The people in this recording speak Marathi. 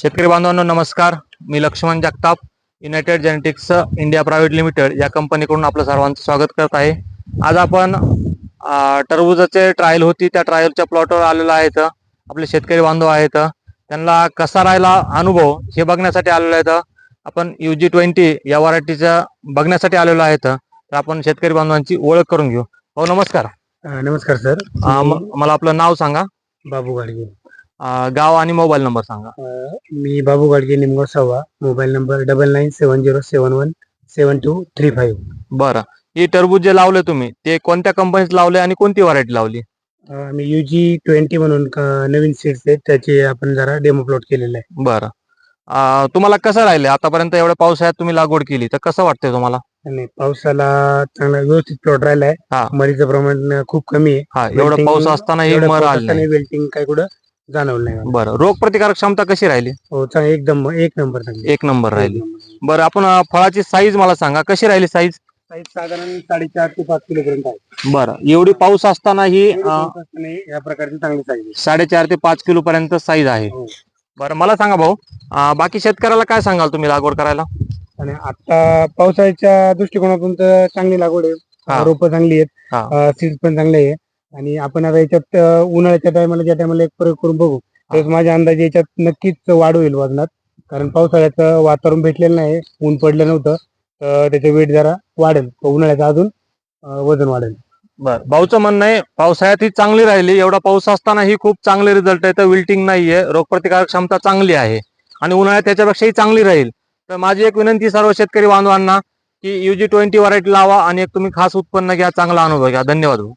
शेतकरी बांधवांनो नमस्कार. मी Laxman Jagtap united genetics India private limited या कंपनीकडून आपलं सर्वांचं स्वागत करत आहे. आज आपण टरबूजाचे ट्रायल होती त्या ट्रायलच्या प्लॉटवर आलेलो आहेत. आपले शेतकरी बांधव आहेत. त्यांना कसा राहिला अनुभव हे बघण्यासाठी आलेलो आहेत. आपण यू जी ट्वेंटी या व्हरायटीच्या बघण्यासाठी आलेलो आहेत. तर आपण शेतकरी बांधवांची ओळख करून घेऊ. हो नमस्कार. नमस्कार सर. मला आपलं नाव सांगा. बाबू गाडगे. गाव आणि मोबाईल नंबर सांगा. अ, मी बाबू गाडगे निमगाव सव्वा mobile number double nine seven zero seven one seven two three five. बरं. ही टरबूज जे लावले तुम्ही ते कोणत्या कंपनीत लावले आणि कोणती व्हरायटी लावली? मी यू जी ट्वेंटी म्हणून क- नवीन सीट्स आहेत त्याचे आपण जरा डेमो प्लॉट केलेला आहे. बरं. अं, तुम्हाला कसं राहिले? आतापर्यंत एवढ्या पावसाळ्यात तुम्ही लागवड केली तर कसं वाटतंय तुम्हाला? आणि पावसाला चांगला व्यवस्थित प्लॉट राहिला हा. मरीचं प्रमाण खूप कमी आहे. हा एवढा पाऊस असताना ही एवढ्या मर आली पावसाने नाही वेल्टिंग काय कुठं जाणवलं नाही मला. बरं रोग प्रतिकारक क्षमता कशी राहिली? हो चांग एकदम एक नंबर चांगली. एक नंबर राहिली. बरं आपण अं, फळाची साईज मला सांगा कशी राहिली साईज Size साधारण साडेचार ते पाच किलो पर्यंत आहे. बरं एवढी पाऊस असताना ही अं, या प्रकारची चांगली साईज आहे. साडेचार ते पाच किलो पर्यंत साईज आहे. हो. बरं मला सांगा भाऊ अं, बाकी शेतकऱ्याला काय सांगाल तुम्ही लागवड करायला? आणि आता पावसाळ्याच्या दृष्टिकोनातून तर चांगली लागवड हा. आहे रोपं चांगली हा. आहेत सीड्स पण चांगले आहे. आणि आपण आता याच्यात अं, उन्हाळ्याच्या टायमाला ज्या टायमाला एक प्रयोग करून बघू तर माझ्या अंदाजे याच्यात नक्कीच वाढ होईल वजनात. कारण पावसाळ्याचं वातावरण भेटलेलं नाही ऊन पडलं नव्हतं तर त्याचे वेट जरा वाढेल. उन्हाळ्याचं अजून अं, वजन वाढेल. बर. भाऊचं म्हणणं आहे पावसाळ्यात ही चांगली राहिली. एवढा पाऊस असताना ही खूप चांगले रिझल्ट आहे. तर विल्टिंग नाहीये. रोगप्रतिकारक क्षमता चांगली आहे. आणि उन्हाळ्यात त्याच्यापेक्षाही चांगली राहील. तर माझी एक विनंती सर्व शेतकरी बांधवांना की युजी ट्वेंटी व्हरायटी लावा आणि एक तुम्ही खास उत्पन्न घ्या चांगला अनुभव घ्या. धन्यवाद भाऊ.